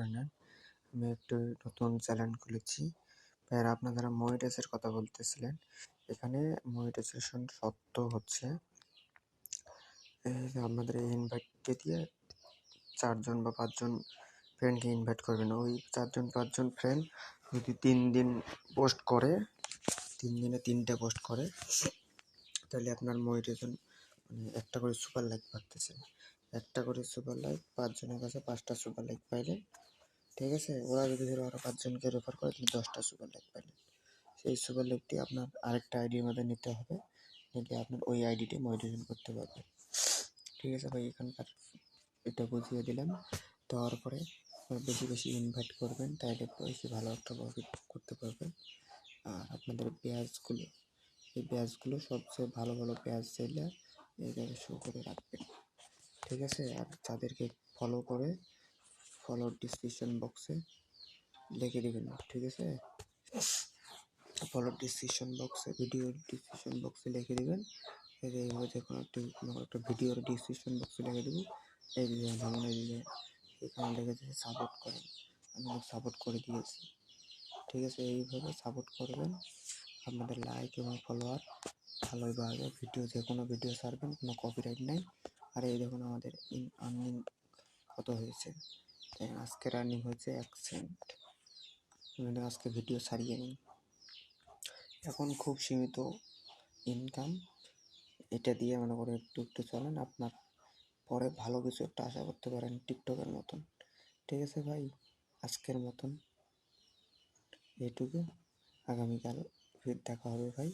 করে নেন আমি একটু নতুন চ্যানেল খুলেছি। ভাইয়ার, আপনারা মনিটাইজের কথা বলতেছিলেন। এখানে মনিটাইজেশন সত্য হচ্ছে। আপনাদের এই দিয়ে চারজন বা পাঁচজন ফ্রেন্ডকে ইনভাইট করবেন। ওই চারজন, পাঁচজন ফ্রেন্ড যদি তিন দিন পোস্ট করে, তিন দিনে তিনটে পোস্ট করে, তাহলে আপনার মনিটাইজেশন মানে একটা করে সুপার লাইক পাচ্ছেন একটা করে সুপার লাইক পাঁচজনের কাছে পাঁচটা সুপার লাইক পাইলে ঠিক আছে? ওরা যদি ধরো আরও পাঁচজনকে রেফার করে, তাহলে দশটা সুপার লাইক পাইলেন। সেই সুপার লাইকটি আপনার আরেকটা আইডির মধ্যে নিতে হবে। নিলে আপনার ওই আইডিটি মডিটেশন করতে পারবে। ঠিক আছে ভাই? এখানকার এটা বুঝিয়ে দিলাম। দেওয়ার পরে বেশি বেশি ইনভাইট করবেন, তাইলে বেশি ভালো একটা প্রফিট করতে পারবেন। আর আপনাদের পেঁয়াজগুলো এই পেঁয়াজগুলো সবচেয়ে ভালো ভালো পেঁয়াজ চাইলে এই জায়গায় শো করে রাখবেন। ঠিক আছে? আর যাদেরকে ফলো করে ফলো ডিসক্রিপশন বক্সে লিখে দেবেন, ঠিক আছে? ফলো ডিসক্রিপশন বক্সে ভিডিও ডিসক্রিপশন বক্সে লিখে দেবেন। এই যে এইভাবে যে কোনো একটি কোনো একটা ভিডিওর ডিসক্রিপশন বক্সে লিখে দেবো। এই যে যেমন এই যে এখানে লিখে লিখেছে সাপোর্ট করেন। আমি সাপোর্ট করে দিয়েছি, ঠিক আছে? এইভাবে সাপোর্ট করবেন। আপনাদের লাইক এবং ফলোয়ার ভালোই বাড়বে। ভিডিও যে কোনো ভিডিও ছাড়বেন, কোনো কপিরাইট নেই। আর এই দেখুন, আমাদের ইন আর্নিং কত হয়েছে। আজকে রানিং হয়েছে এক সেন্ট আজকে ভিডিও ছাড়িয়ে নিন এখন খুব সীমিত ইনকাম এটা দিয়ে মনে করে একটু একটু চলেন। আপনার পরে ভালো কিছু একটা আশা করতে পারেন টিকটকের মতন। ঠিক আছে ভাই? আজকের মতন। এইটুকু আগামীকাল ফির দেখা হবে ভাই।